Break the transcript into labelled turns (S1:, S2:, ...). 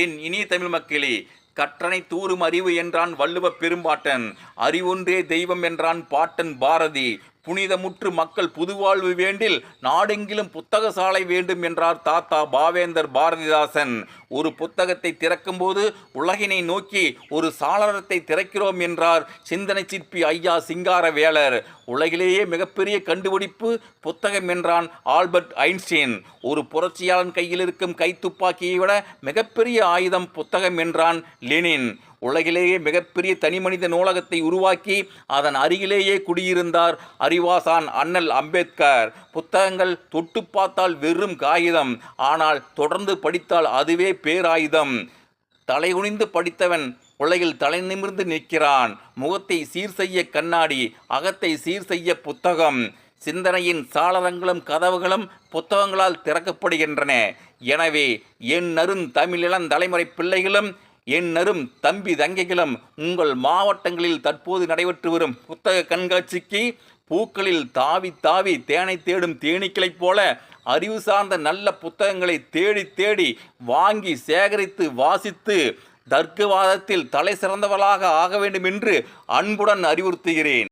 S1: என் இனிய தமிழ் மக்களே கற்றனை தூறும் அறிவு என்றான் வள்ளுவ பெரும்பாட்டன் அறிவொன்றே தெய்வம் என்றான் பாட்டன் பாரதி புனிதமுற்று மக்கள் புதுவாழ்வு வேண்டில் நாடெங்கிலும் புத்தக சாலை வேண்டும் என்றார் தாத்தா பாவேந்தர் பாரதிதாசன் ஒரு புத்தகத்தை திறக்கும்போது உலகினை நோக்கி ஒரு சாளரத்தை திறக்கிறோம் என்றார் சிந்தனை சிற்பி ஐயா சிங்கார வேளர் உலகிலேயே மிகப்பெரிய கண்டுபிடிப்பு புத்தகம் என்றான் ஆல்பர்ட் ஐன்ஸ்டீன் ஒரு புரட்சியாளன் கையில் இருக்கும் கைத்துப்பாக்கியை விட மிகப்பெரிய ஆயுதம் புத்தகம் என்றான் லெனின் உலகிலேயே மிகப்பெரிய தனிமனித நூலகத்தை உருவாக்கி அதன் அருகிலேயே குடியிருந்தார் அறிவாசான் அண்ணல் அம்பேத்கர் புத்தகங்கள் தொட்டு பார்த்தால் வெறும் காகிதம் ஆனால் தொடர்ந்து படித்தால் அதுவே பேராயுதம் தலைகுனிந்து படித்தவன் உலகில் தலை நிமிர்ந்து நிற்கிறான் முகத்தை சீர் செய்ய கண்ணாடி அகத்தை சீர் செய்ய புத்தகம் சிந்தனையின் சாளரங்களும் கதவுகளும் புத்தகங்களால் திறக்கப்படுகின்றன எனவே என் நருண் தமிழிளம் தலைமுறை பிள்ளைகளும் என்னரும் தம்பி தங்கைகளும் உங்கள் மாவட்டங்களில் தற்போது நடைபெற்று வரும் புத்தக கண்காட்சிக்கு பூக்களில் தாவி தாவி தேனை தேடும் தேனீக்களைப் போல அறிவு சார்ந்த நல்ல புத்தகங்களை தேடி தேடி வாங்கி சேகரித்து வாசித்து தர்க்கவாதத்தில் தலை சிறந்தவளாக ஆக வேண்டும் என்று அன்புடன் அறிவுறுத்துகிறேன்